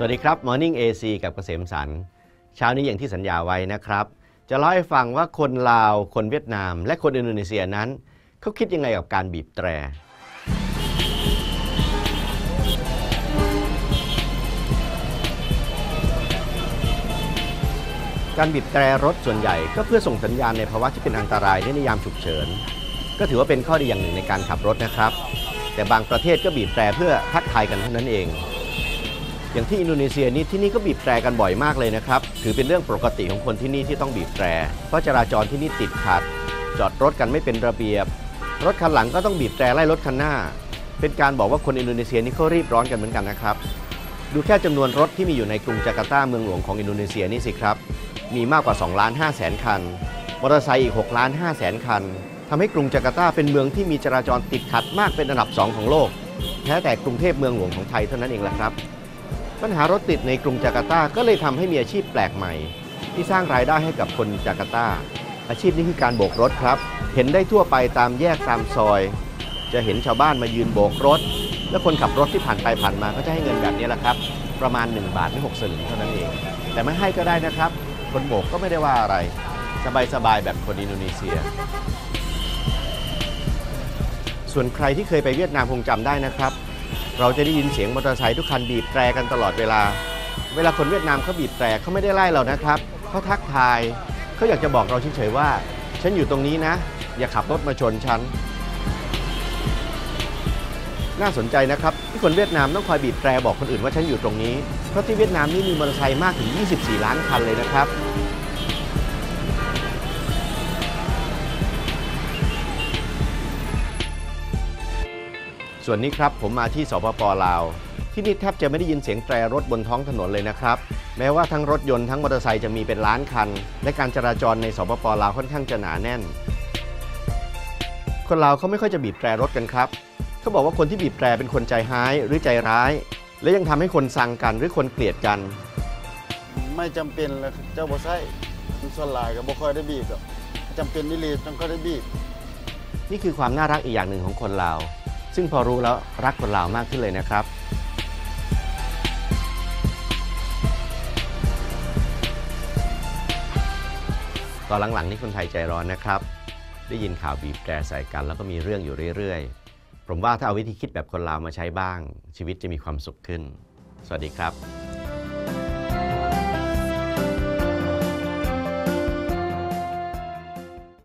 สวัสดีครับ Morning AC กับเกษมสันเช้านี้อย่างที่สัญญาไว้นะครับ จะเล่าให้ฟังว่าคนลาว คนเวียดนาม และคนอินโดนีเซียนั้นเขาคิดยังไงกับการบีบแตร การบีบแตรรถส่วนใหญ่ก็เพื่อส่งสัญญาณในภาวะที่เป็นอันตรายในยามฉุกเฉิน ก็ถือว่าเป็นข้อดีอย่างหนึ่งในการขับรถนะครับ แต่บางประเทศก็บีบแตรเพื่อทักทายกันเท่านั้นเอง อย่างที่อินโดนีเซียนี่ที่นี่ก็บีบแตรกันบ่อยมากเลยนะครับ ถือเป็นเรื่องปกติของคนที่นี่ที่ต้องบีบแตร เพราะจราจรที่นี่ติดขัด จอดรถกันไม่เป็นระเบียบ รถคันหลังก็ต้องบีบแตรไล่รถคันหน้า เป็นการบอกว่าคนอินโดนีเซียนี่เขารีบร้อนกันเหมือนกันนะครับ ดูแค่จำนวนรถที่มีอยู่ในกรุงจาการ์ตาเมืองหลวงของอินโดนีเซียนี่สิครับ มีมากกว่า2ล้าน5แสนคัน มอเตอร์ไซค์อีก6ล้าน5แสนคันทำให้กรุงจาการ์ตาเป็นเมืองที่มีจราจรติดขัดมากเป็นอันดับ 2 ของโลก แท้แต่กรุงเทพเมืองหลวงของไทยเท่านั้นเองแหละครับ ปัญหารถติดในกรุงจาการ์ตาก็เลยทำให้มีอาชีพแปลกใหม่ ที่สร้างรายได้ให้กับคนจาการ์ตา อาชีพนี้คือการโบกรถครับ เห็นได้ทั่วไปตามแยกตามซอย จะเห็นชาวบ้านมายืนโบกรถ และคนขับรถที่ผ่านไปผ่านมาก็จะให้เงินแบบนี้แหละครับ ประมาณ 1 บาทหรือ6สลึงเท่านั้นเอง แต่ไม่ให้ก็ได้นะครับ คนโบกก็ไม่ได้ว่าอะไร สบายๆแบบคนอินโดนีเซีย ส่วนใครที่เคยไปเวียดนามคงจำได้นะครับ เราจะได้ยินเสียงมอเตอร์ไซค์ทุกคันบีบแตรกันตลอดเวลา เวลาคนเวียดนามเขาบีบแตรเขาไม่ได้ไล่เรานะครับเขาทักทายเขาอยากจะบอกเราเฉยๆว่า ฉันอยู่ตรงนี้นะ อย่าขับรถมาชนฉันน่าสนใจนะครับที่คนเวียดนามต้องคอยบีบแตรบอกคนอื่นว่าฉันอยู่ตรงนี้ เพราะที่เวียดนามนี่มีมอเตอร์ไซค์มากถึง 24 ล้านคันเลยนะครับ ส่วนนี้ครับผมมาที่สปปลาว ที่นี่แทบจะไม่ได้ยินเสียงแตรรถบนท้องถนนเลยนะครับ แม้ว่าทั้งรถยนต์ทั้งมอเตอร์ไซค์จะมีเป็นล้านคัน และการจราจรในสปปลาวค่อนข้างจะหนาแน่น คนลาวเขาไม่ค่อยจะบีบแตรรถกันครับเขาบอกว่าคนที่บีบแตรเป็นคนใจร้ายหรือใจร้าย และยังทำให้คนสั่งกันหรือคนเกลียดกัน ไม่จำเป็นแล้วเจ้าบ่ใช่ส่วนหลายก็บ่ค่อยได้บีบหรอกจำเป็นนี่เลยต้องก็ได้บีบ นี่คือความน่ารักอีกอย่างหนึ่งของคนลาว ซึ่งพอรู้แล้วรักคนลาวมากขึ้นเลยนะครับ ตอนหลังๆนี่คนไทยใจร้อนนะครับ ได้ยินข่าวบีบแตรใส่กัน แล้วก็มีเรื่องอยู่เรื่อยๆ ผมว่าถ้าเอาวิธีคิดแบบคนลาวมาใช้บ้าง ชีวิตจะมีความสุขขึ้น สวัสดีครับ